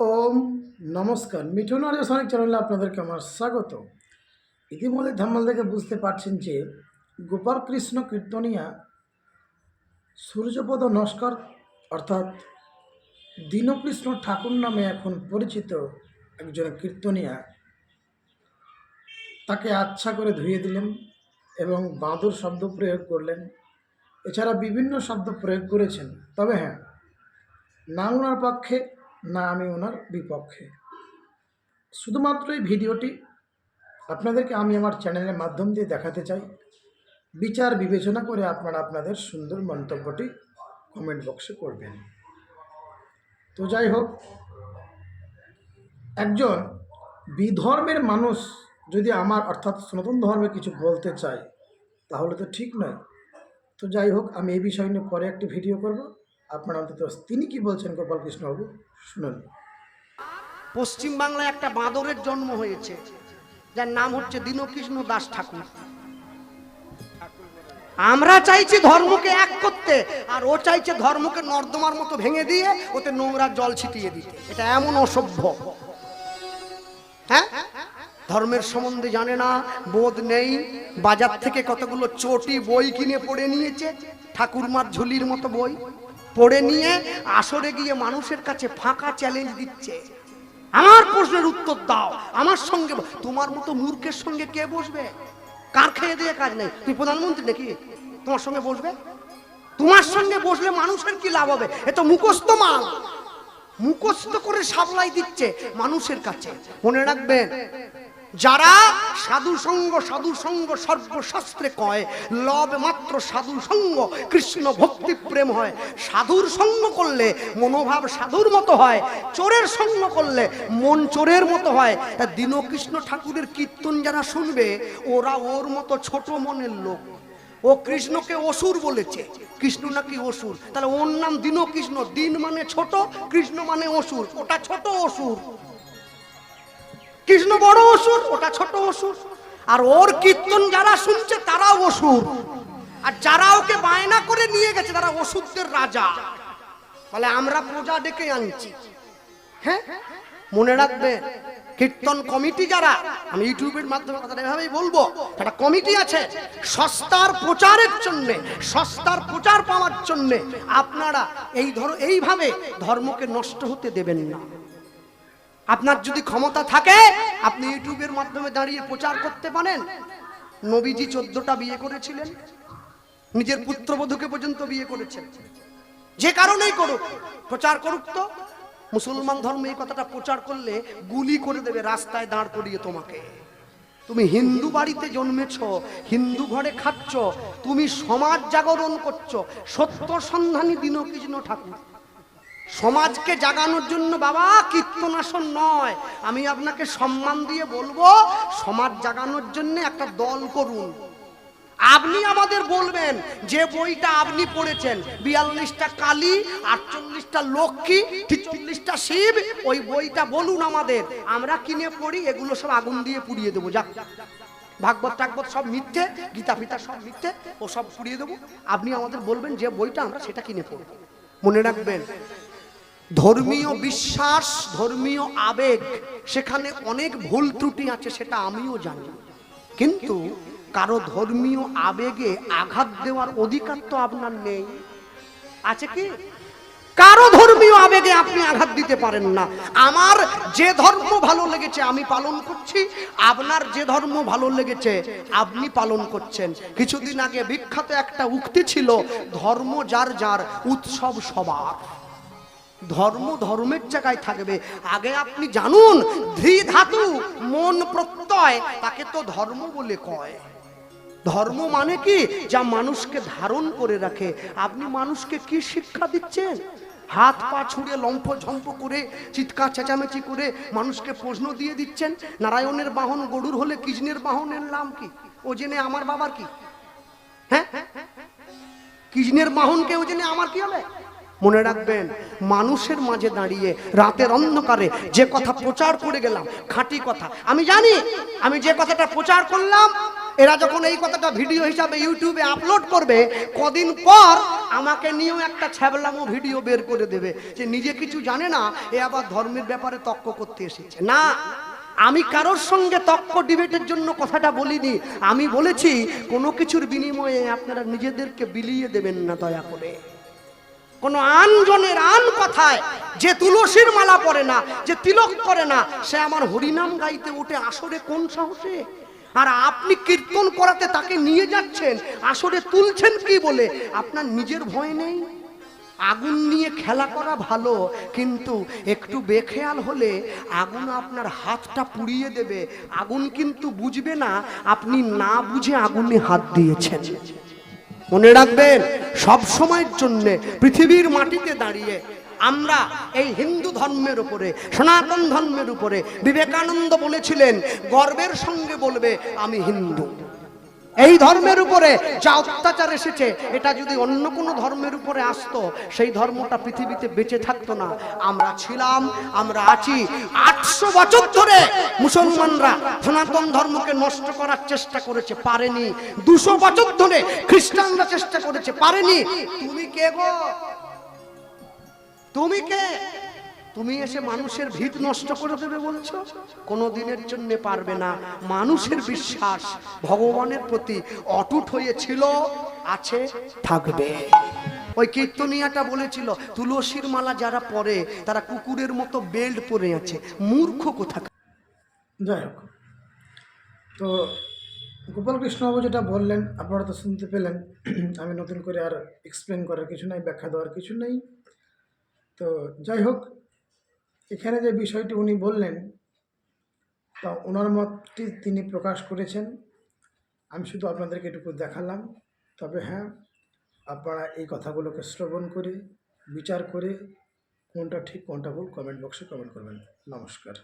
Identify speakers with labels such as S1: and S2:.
S1: ওম নমস্কার। মিঠুন অডিওসনিক চ্যানেলে আপনাদেরকে আমার স্বাগত। ইতিমধ্যে ধাম্মাল দেখে বুঝতে পারছেন যে গোপাল কৃষ্ণ কীর্তনিয়া সূর্যপদ নস্কর, অর্থাৎ দীনকৃষ্ণ ঠাকুর নামে এখন পরিচিত একজন কীর্তনিয়া, তাকে আচ্ছা করে ধুয়ে দিলেন এবং বাঁদর শব্দ প্রয়োগ করলেন। এছাড়া বিভিন্ন শব্দ প্রয়োগ করেছেন। তবে হ্যাঁ না ওনার পক্ষে না আমি ওনার বিপক্ষে। শুধুমাত্র এই ভিডিওটি আপনাদেরকে আমি আমার চ্যানেলের মাধ্যম দিয়ে দেখাতে চাই। বিচার বিবেচনা করে আপনারা আপনাদের সুন্দর মন্তব্যটি কমেন্ট বক্সে করবেন। তো যাই হোক, একজন বিধর্মের মানুষ যদি আমার অর্থাৎ সনাতন ধর্মে কিছু বলতে চায়, তাহলে তো ঠিক নয়। তো যাই হোক, আমি এই বিষয় নিয়ে পরে একটি ভিডিও করব। আপনারা অন্তত তিনি কি বলছেন, গোপাল কৃষ্ণবাবু? শুনুন।
S2: পশ্চিম বাংলায় একটা বাঁদরের জন্ম হয়েছে, যার নাম হচ্ছে দীনকৃষ্ণ দাস ঠাকুর। আমরা চাইছি ধর্মকে এক করতে, আর ও চাইছে ধর্মকে নর্দমার মতো ভেঙে দিয়ে ওতে নোংরা জল ছিটিয়ে দিতে। এটা এমন অসভ্য। হ্যাঁ? ধর্মের সম্বন্ধে জানে না, বোধ নেই। বাজার থেকে কতগুলো চটি, বই কিনে পড়ে নিয়েছে, ঠাকুরমার ঝুলির মতো বই। পড়ে নিয়ে আসরে গিয়ে মানুষের কাছে ফাঁকা চ্যালেঞ্জ দিচ্ছে। আমার প্রশ্নের উত্তর দাও, আমার সঙ্গে তোমার মতো মূর্খের সঙ্গে কে বসবে? কার খেয়ে দিয়ে কাজ নেই? তুই প্রধানমন্ত্রী নাকি? তোমার সঙ্গে বসবে? তোমার সঙ্গে বসলে মানুষের কি লাভ হবে? এ তো মুখস্থ মাল। মুখস্থ করে সাপ্লাই দিচ্ছে মানুষের কাছে। মনে রাখবেন যারা সাধু সঙ্গ সাধু সঙ্গ, সর্বশাস্ত্রে কয়, লব মাত্র সাধু সঙ্গ, কৃষ্ণ ভক্তি প্রেম হয়। সাধুর সঙ্গ করলে মনোভাব সাধুর মতো হয়, চোরের সঙ্গ করলে মন চোরের মতো হয়। তা দীনকৃষ্ণ ঠাকুরের কীর্তন যারা শুনবে, ওরা ওর মতো ছোট মনের লোক। ও কৃষ্ণকে অসুর বলেছে। কৃষ্ণ নাকি অসুর? তাহলে ওর নাম দীন কৃষ্ণ দিন মানে ছোট, কৃষ্ণ মানে অসুর। ওটা ছোট অসুর। কৃষ্ণ বড় অসুর, ওটা ছোট অসুর। আর ওর কীর্তন যারা শুনছে, তারাও অসুর। আর যারা ওকে বায়না করে নিয়ে গেছে, তারা অসুরদের রাজা। তাহলে আমরা প্রজা ডেকে আনছি। হ্যাঁ? মনে রাখবে, কীর্তন কমিটি যারা, আমি ইউটিউবের মাধ্যমে কথাটা এভাবেই বলব, একটা কমিটি আছে, সস্তার প্রচারের জন্য, সস্তার প্রচার পাওয়ার জন্য আপনারা এই ধর এইভাবে ধর্মকে নষ্ট হতে দেবেন না। আপনার যদি ক্ষমতা থাকে, আপনি ইউটিউবের মাধ্যমে দাঁড়িয়ে প্রচার করতে পারেন। নবীজি চোদ্দটা বিয়ে করেছিলেন। নিজের পুত্রবধূকে পর্যন্ত বিয়ে করেছেন। যে কারণেই করুক, প্রচার করুক তো। মুসলমান ধর্ম এই কথাটা প্রচার করলে গুলি করে দেবে, রাস্তায় দাঁড় করিয়ে তোমাকে। তুমি হিন্দু বাড়িতে জন্মেছ, হিন্দু ঘরে খাচ্ছ, তুমি সমাজ জাগরণ করছ, সত্য সন্ধানী দীনকৃষ্ণ ঠাকুর। সমাজকে জাগানোর জন্য বাবা কীর্তনাসন নয়। আমি আপনাকে সম্মান দিয়ে বলব, সমাজ জাগানোর জন্য একটা দল করুন। আপনি আমাদের বলবেন, যে বইটা আপনি পড়েছেন, বিয়াল্লিশটা কালী, আটচল্লিশটা লক্ষ্মী ছিচল্লিশটা শিব, ওই বইটা বলুন আমাদের। আমরা কিনে পড়ি, এগুলো সব আগুন দিয়ে পুড়িয়ে দেবো, যাক। ভাগবত, টাগবত সব মিথ্যে, গীতা, ফিতা সব মিথ্যে, ও সব পুড়িয়ে দেবো। আপনি আমাদের বলবেন যে বইটা আমরা সেটা কিনে পড়ব। মনে রাখবেন ধর্মীয় বিশ্বাস, ধর্মীয় আবেগ, সেখানে অনেক ভুল ত্রুটি আছে সেটা আমিও জানি। কিন্তু কারও ধর্মীয় আবেগে আঘাত দেওয়ার অধিকার তো আপনার নেই। আছে কি? কারও ধর্মীয় আবেগে আপনি আঘাত দিতে পারেন না। আমার যে ধর্ম ভালো লেগেছে, আমি পালন করছি। আপনার যে ধর্ম ভালো লেগেছে, আপনি পালন করছেন। কিছুদিন আগে বিখ্যাত একটা উক্তি ছিল, ধর্ম যার যার, উৎসব সবার। ধর্ম ধর্মের জায়গায় থাকবে। আগে আপনি জানুন ধী ধাতু মন প্রত্যয়, তাকে তো ধর্ম বলে কয়। ধর্ম মানে কি? যা মানুষকে ধারণ করে রাখে। আপনি মানুষকে কি শিক্ষা দিচ্ছেন? হাত পা ছুঁড়ে, লম্ফ ঝম্প করে, চিৎকার চেঁচামেচি করে মানুষকে প্রশ্ন দিয়ে দিচ্ছেন, নারায়ণের বাহন গরুর হলে কৃষ্ণের বাহনের নাম কি? ও জেনে আমার বাবার কি? হ্যাঁ? কৃষ্ণের বাহনকে ও জেনে আমার কি হবে? মনে রাখবেন, মানুষের মাঝে দাঁড়িয়ে রাতের অন্ধকারে যে কথা প্রচার করে গেলাম, খাঁটি কথা। আমি জানি, আমি যে কথাটা প্রচার করলাম, এরা যখন এই কথাটা ভিডিও হিসাবে ইউটিউবে আপলোড করবে, কদিন পর আমাকে নিয়েও একটা ছ্যাবলামো ভিডিও বের করে দেবে যে নিজে কিছু জানে না, এ আবার ধর্মের ব্যাপারে তক্ক করতে এসেছে। না, আমি কারোর সঙ্গে তক্ক ডিবেটের জন্য কথাটা বলিনি। আমি বলেছি, কোনো কিছুর বিনিময়ে আপনারা নিজেদেরকে বিলিয়ে দেবেন না দয়া করে। কোনো আনজনের আন কথায় যে তুলসীর মালা পরে না, যে তিলক করে না, সে আমার হরিনাম গাইতে উঠে আসরে কোন সাহসে? আর আপনি কীর্তন করাতে তাকে নিয়ে যাচ্ছেন, আসরে তুলছেন কি বলে? আপনার নিজের ভয় নেই। আগুন নিয়ে খেলা করা ভালো, কিন্তু একটু বেখেয়াল হলে আগুন আপনার হাতটা পুড়িয়ে দেবে। আগুন কিন্তু বুঝবে না, আপনি না বুঝে আগুনে হাত দিয়েছেন। মনে রাখবেন, সব সময়ের জন্য পৃথিবীর মাটিতে দাঁড়িয়ে আমরা এই হিন্দু ধর্মের উপরে, সনাতন ধর্মের উপরে বিবেকানন্দ বলেছিলেন, গর্বের সঙ্গে বলবে, আমি হিন্দু। এই ধর্মের উপরে যা অত্যাচার এসেছে, এটা যদি অন্য কোনো ধর্মের উপরে আসতো, সেই ধর্মটা পৃথিবীতে বেঁচে থাকতো না। আমরা ছিলাম, আমরা আছি। আটশো বছর ধরে মুসলমানরা সনাতন ধর্মকে নষ্ট করার চেষ্টা করেছে, পারেনি। দুশো বছর ধরে খ্রিস্টানরা চেষ্টা করেছে, পারেনি। তুমি কে গো? তুমি কে? তুমি এসে মানুষের ভিত নষ্ট করে দেবে বলছো? কোনো দিনের জন্য পারবে না। মানুষের বিশ্বাস। ভগবানের প্রতি অটুট হয়েছিল। আছে? থাকবে। ওই কীর্তনিয়াটা বলেছিল তুলসীর মালা যারা পরে তারা কুকুরের মতো বেল্ট পরে আছে। মূর্খ কোথা
S1: যাই হোক। তো গোপাল কৃষ্ণবাবু যেটা বললেন আপনারা তো শুনতে পেলেন আমি নতুন করে আর এক্সপ্লেন করার কিছু নাই ব্যাখ্যা দেওয়ার কিছু নেই। তো যাই হোক এখানে যে বিষয়টি উনি বললেন, তা ওনার মতটি তিনি প্রকাশ করেছেন। আমি শুধু আপনাদেরকে এটুকু দেখালাম। তবে হ্যাঁ আপনারা এই কথাগুলোকে শ্রবণ করে, বিচার করে, কোনটা ঠিক, কোনটা ভুল কমেন্ট বক্সে কমেন্ট করবেন। নমস্কার।